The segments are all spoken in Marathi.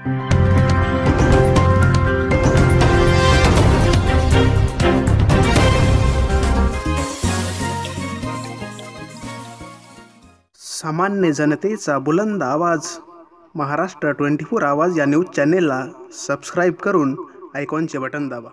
सामान्य जनतेचा बुलंद आवाज. महाराष्ट्र ट्वेंटी फोर आवाज या न्यूज चॅनेलला सबस्क्राईब करून आयकॉनचे बटन दाबा.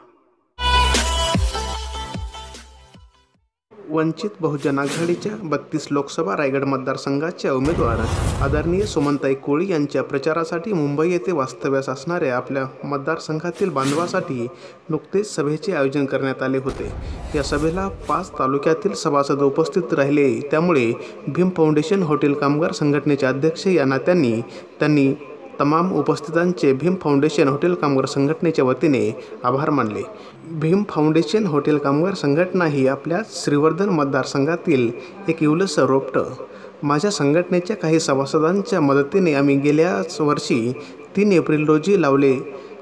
वंचित बहुजन आघाडीच्या बत्तीस लोकसभा रायगड मतदारसंघाच्या उमेदवार आदरणीय सुमनताई कोळी यांच्या प्रचारासाठी मुंबई येथे वास्तव्यास असणाऱ्या आपल्या मतदारसंघातील बांधवासाठी नुकतेच सभेचे आयोजन करण्यात आले होते. या सभेला पाच तालुक्यातील सभासद उपस्थित राहिले. त्यामुळे भीम फाउंडेशन हॉटेल कामगार संघटनेचे अध्यक्ष या नात्यांनी त्यांनी तमाम उपस्थितांचे भीम फाउंडेशन हॉटेल कामगार संघटनेच्या वतीने आभार मानले. भीम फाउंडेशन हॉटेल कामगार संघटना ही आपल्या श्रीवर्धन मतदारसंघातील एक इवलस रोपटं. माझ्या संघटनेच्या काही सभासदांच्या मदतीने आम्ही गेल्याच वर्षी तीन एप्रिल रोजी लावले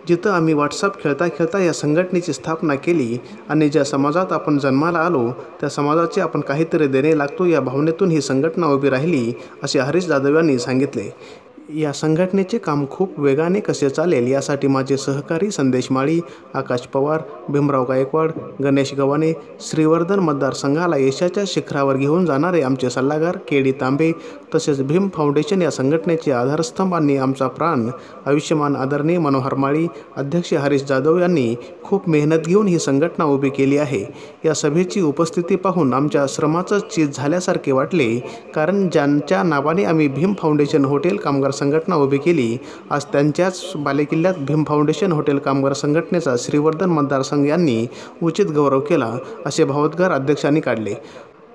जिथं आम्ही व्हॉट्सअप खेळता खेळता या संघटनेची स्थापना केली आणि ज्या समाजात आपण जन्माला आलो त्या समाजाचे आपण काहीतरी देणे लागतो या भावनेतून ही संघटना उभी राहिली असे हरीश जाधव यांनी सांगितले. या संघटनेचे काम खूप वेगाने कसे चालेल यासाठी माझे सहकारी संदेश माळी आकाश पवार भीमराव गायकवाड गणेश गव्हाणे श्रीवर्धन मतदारसंघाला यशाच्या शिखरावर घेऊन जाणारे आमचे सल्लागार के डी तांबे तसेच भीम फाउंडेशन या संघटनेचे आधारस्तंभ आणि आमचा प्राण आयुष्यमान आदरणीय मनोहर माळी अध्यक्ष हरीश जाधव यांनी खूप मेहनत घेऊन ही संघटना उभी केली आहे. या सभेची उपस्थिती पाहून आमच्या श्रमाचं चीज झाल्यासारखे वाटले कारण ज्यांच्या नावाने आम्ही भीम फाउंडेशन हॉटेल कामगार संघटना उभी केली. आज त्यांच्याच बालेकिल्ल्यात भीम फाउंडेशन हॉटेल कामगार संघटनेचा श्रीवर्धन मतदारसंघ यांनी उचित गौरव केला असे भावोद्गार अध्यक्षांनी काढले.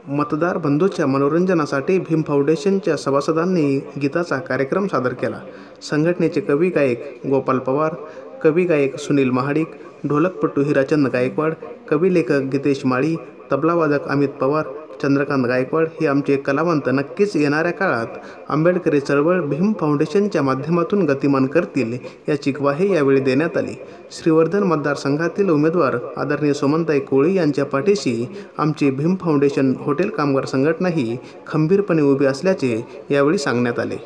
मतदार बंधूच्या मनोरंजनासाठी भीम फाउंडेशनच्या सभासदांनी गीताचा कार्यक्रम सादर केला. संघटनेचे कवी गायक गोपाल पवार कवी गायक सुनील महाडिक ढोलकपट्टू हिराचंद गायकवाड कवी लेखक गीतेश माळी तबलावादक अमित पवार चंद्रकांत गायकवाड हे आमचे कलावंत नक्कीच येणाऱ्या काळात आंबेडकरी चळवळ भीम फाउंडेशनच्या माध्यमातून गतिमान करतील याची ग्वाही यावेळी देण्यात आली. श्रीवर्धन मतदारसंघातील उमेदवार आदरणीय सुमनताई कोळी यांच्या पाठीशी आमची भीम फाउंडेशन हॉटेल कामगार संघटनाही खंबीरपणे उभी असल्याचे यावेळी सांगण्यात आले.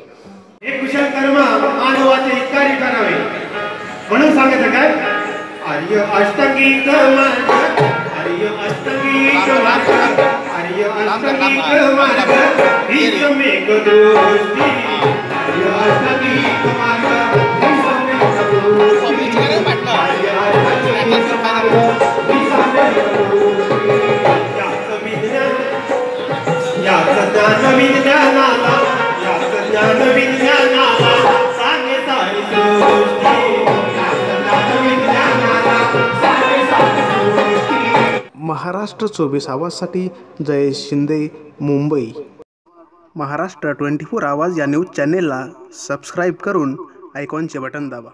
म्हणून सांगायचं काय? आर्य अष्टगीत अष्टगीत माझ आर्य अष्टगीत माझ हीच महाराष्ट्र चोवीस आवाजसाठी जयेश शिंदे मुंबई. महाराष्ट्र ट्वेंटी फोर आवाज या न्यूज चॅनेलला सबस्क्राईब करून आयकॉनचे बटन दाबा.